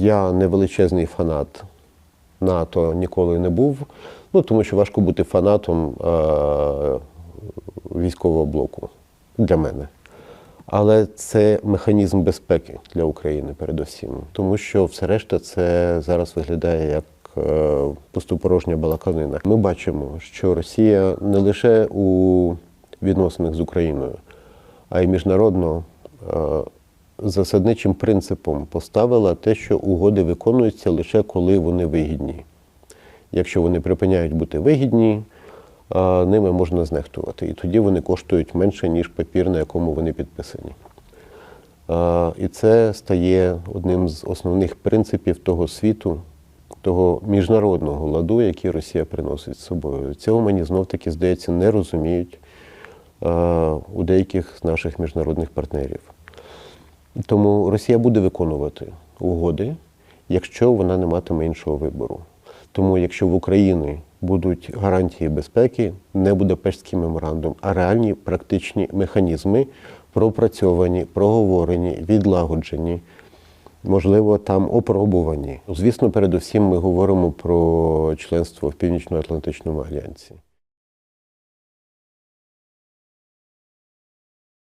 Я не величезний фанат НАТО ніколи не був. Ну тому що важко бути фанатом е- військового блоку для мене. Але це механізм безпеки для України передусім, тому що все решта це зараз виглядає як е, пустопорожня балаканина. Ми бачимо, що Росія не лише у відносинах з Україною, а й міжнародно е, засадничим принципом поставила те, що угоди виконуються лише коли вони вигідні. Якщо вони припиняють бути вигідні, ними можна знехтувати. І тоді вони коштують менше, ніж папір, на якому вони підписані. І це стає одним з основних принципів того світу, того міжнародного ладу, який Росія приносить з собою. Цього мені знов-таки, здається, не розуміють у деяких з наших міжнародних партнерів. Тому Росія буде виконувати угоди, якщо вона не матиме іншого вибору. Тому, якщо в Україні будуть гарантії безпеки, не Будапештський меморандум, а реальні практичні механізми, пропрацьовані, проговорені, відлагоджені, можливо, там опробувані. Звісно, передусім ми говоримо про членство в Північно-Атлантичному альянсі.